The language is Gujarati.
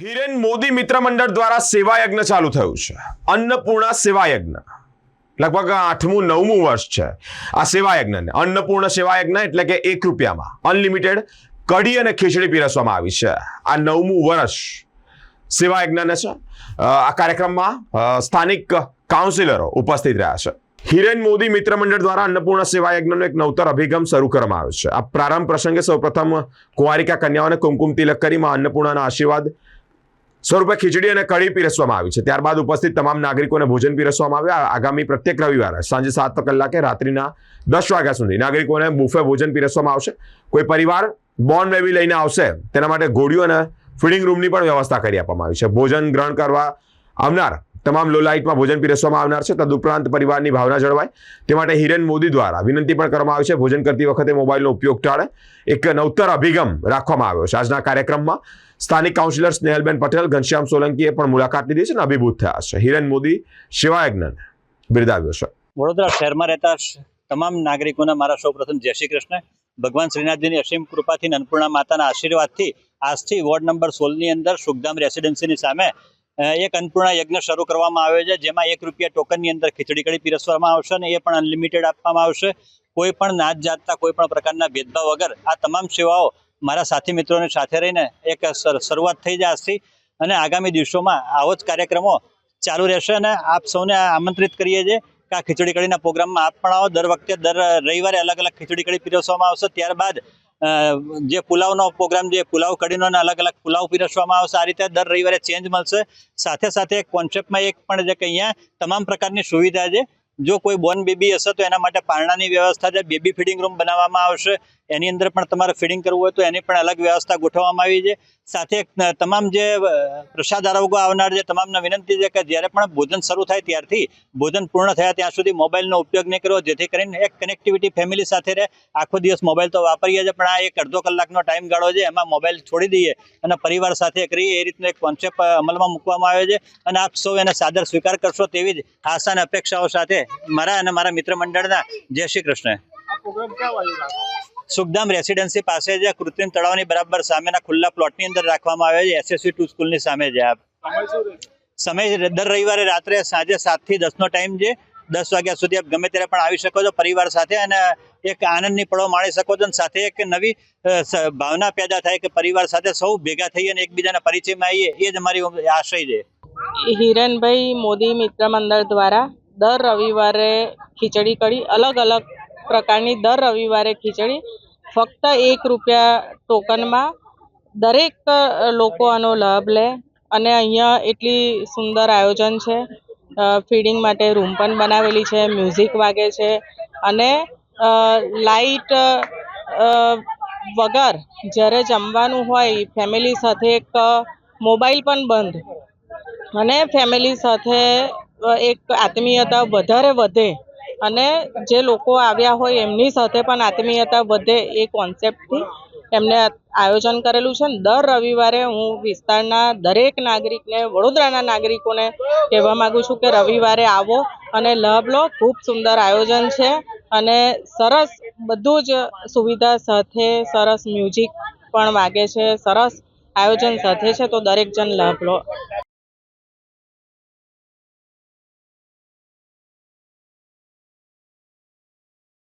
હિરેન મોદી મિત્ર મંડળ દ્વારા સેવા યજ્ઞ ચાલુ થયું છે. અન્નપૂર્ણા સેવા યજ્ઞ લગભગ આઠમું, નવમું વર્ષ છે આ સેવા યજ્ઞને અન્નપૂર્ણ સેવા યજ્ઞ એટલે કે એક રૂપિયામાં. અનલિમિટેડ કઢી અને ખીચડી પીરસવામાં આવી છે. આ નવમું વર્ષ સેવા યજ્ઞને છે આ કાર્યક્રમમાં સ્થાનિક કાઉન્સિલરો ઉપસ્થિત રહ્યા છે. હિરેન મોદી મિત્ર મંડળ દ્વારા અન્નપૂર્ણ સેવા યજ્ઞનો એક નવતર અભિગમ શરૂ કરવામાં આવ્યો છે. આ પ્રારંભ પ્રસંગે સૌપ્રથમ કુંવારિકા કન્યાઓને કુમકુમ તિલક કરી માં અન્નપૂર્ણાના આશીર્વાદ સ્વરૂપે ખીચડી અને કઢી પીરસવામાં આવી છે. ત્યારબાદ ઉપસ્થિત તમામ નાગરિકોને ભોજન પીરસવામાં આવ્યા. આગામી પ્રત્યેક રવિવારે સાંજે સાત કલાકે રાત્રિના દસ વાગ્યા સુધી નાગરિકોને બુફે ભોજન પીરસવામાં આવશે. કોઈ પરિવાર બોર્ન બેબી લઈને આવશે, તેના માટે ઘોડીઓ અને ફીડિંગ રૂમની પણ વ્યવસ્થા કરી આપવામાં આવી છે. ભોજન ગ્રહણ કરવા આવનાર તમામ લો લાઇટમાં ભોજન પીરસવામાં આવનાર છે. તદુપરાંત પરિવારની ભાવના જળવાય. તે માટે હિરેન મોદી દ્વારા વિનંતી પણ કરવામાં આવી છે. ભોજન કરતી વખતે મોબાઈલનો ઉપયોગ ટાળે. એક નવતર અભિગમ રાખવામાં આવ્યો છે. આજના કાર્યક્રમમાં સ્થાનિક કાઉન્સિલર સ્નેહલબેન પટેલ, ઘનશ્યામ સોલંકીએ પણ મુલાકાત લીધી છે અને અભિભૂત થયા છે. હિરેન મોદી સેવાયજ્ઞને બિરદાવ્યો છે. વડોદરા શહેરમાં રહેતા તમામ નાગરિકોના મારા સૌપ્રથમ જય શ્રી કૃષ્ણ. ભગવાન શ્રીનાથજીની અસીમ કૃપાથી અને અન્નપૂર્ણા માતાના આશીર્વાદથી આજથી વોર્ડ નંબર સોળની અંદર સુખધામ રેસિડેન્સીની સામે એક અન્નપૂર્ણા યજ્ઞ શરૂ કરવામાં આવ્યો છે, જેમાં એક રૂપિયા ટોકનની અંદર ખીચડી કડી પીરસવામાં આવશે અને એ પણ અનલિમિટેડ આપવામાં આવશે. કોઈ પણ નાત જાતના કોઈ પણ પ્રકારના ભેદભાવ વગર આ તમામ સેવાઓ મારા સાથી મિત્રોને સાથે રહીને એક શરૂઆત થઈ જાય આજથી અને આગામી દિવસોમાં આવો જ કાર્યક્રમો ચાલુ રહેશે અને આપ સૌને આમંત્રિત કરીએ છીએ કે આ ખીચડી કડીના પ્રોગ્રામમાં આપ પણ આવો. દર વખતે, દર રવિવારે અલગ અલગ ખીચડી કઢી પીરસવામાં આવશે. ત્યારબાદ જે પુલાવનો પ્રોગ્રામ જે પુલાવ કઢીનો અલગ અલગ પુલાવ પીરસવામાં આવશે, આ રીતે દર રવિવારે ચેન્જ મળશે. સાથે સાથે એક કોન્સેપ્ટમાં એક પણ છે કે અહીંયા તમામ પ્રકારની સુવિધા છે. જો કોઈ બોર્ન બેબી હશે તો એના માટે પારણાની વ્યવસ્થા છે બેબી ફીડિંગ રૂમ બનાવવામાં આવશે. એની અંદર પણ તમારે ફીડિંગ કરવું હોય તો એની પણ અલગ વ્યવસ્થા ગોઠવવામાં આવી છે. સાથે તમામ જે પ્રસાદ આરોગ્ય આવનાર જે તમામને વિનંતી છે કે જ્યારે પણ ભોજન શરૂ થાય ત્યારથી ભોજન પૂર્ણ થયા ત્યાં સુધી મોબાઈલનો ઉપયોગ નહીં કરવો જેથી કરીને એક કનેક્ટિવિટી ફેમિલી સાથે રહે. આખો દિવસ મોબાઈલ તો વાપરીએ છીએ, પણ આ એક અડધો કલાકનો ટાઈમ ગાળો છે. એમાં મોબાઈલ છોડી દઈએ અને પરિવાર સાથે કરીએ. એ રીતનો એક કોન્સેપ્ટ અમલમાં મૂકવામાં આવ્યો છે અને આપ સૌ એને સાદર સ્વીકાર કરશો તેવી જ આશા અને અપેક્ષાઓ સાથે મારા અને મારા મિત્ર મંડળના જય શ્રી કૃષ્ણ. સુખધામ રેસિડેન્સી પાસે જે કૃત્રિમ તળાવની બરાબર સામેના ખુલ્લા પ્લોટની અંદર રાખવામાં આવે છે એસએસસી ટુ સ્કૂલની સામે છે આપ સમય દર રવિવારે રાત્રે સાંજે સાતથી દસ ટાઈમ છે. દસ વાગ્યા સુધી આપ ગમે ત્યારે પણ આવી શકો છો પરિવાર સાથે અને એક આનંદની પળો માણી શકો છો અને સાથે એક નવી ભાવના પેદા થાય કે પરિવાર સાથે સૌ ભેગા થઈ અને એકબીજાના પરિચયમાં આવીએ એ જ અમારી આશય છે. હિરણભાઈ મોદી મિત્ર મંડળ દ્વારા દર રવિવારે ખીચડી કઢી અલગ અલગ પ્રકારની દર રવિવારે ખીચડી ફક્ત એક રૂપિયા ટોકનમાં દરેક લોકો આનો લાભ લે અને અહીંયા એટલી સુંદર આયોજન છે. ફીડિંગ માટે રૂમ પણ બનાવેલી છે મ્યુઝિક વાગે છે અને લાઈટ વગર જ્યારે જમવાનું હોય ફેમિલી સાથે એક મોબાઈલ પણ બંધ અને ફેમિલી સાથે એક આત્મીયતા વધારે વધે અને જે લોકો આવ્યા હોય એમની સાથે પણ આત્મીયતા વધે એ કોન્સેપ્ટથી એમને આયોજન કરેલું છે. દર રવિવારે હું વિસ્તારના દરેક નાગરિકને, વડોદરાના નાગરિકોને કહેવા માગું છું કે રવિવારે આવો અને લાભ લો, ખૂબ સુંદર આયોજન છે અને સરસ બધું જ સુવિધા સાથે સરસ મ્યુઝિક પણ વાગે છે, સરસ આયોજન સાથે છે, તો દરેક જણ લાભ લો.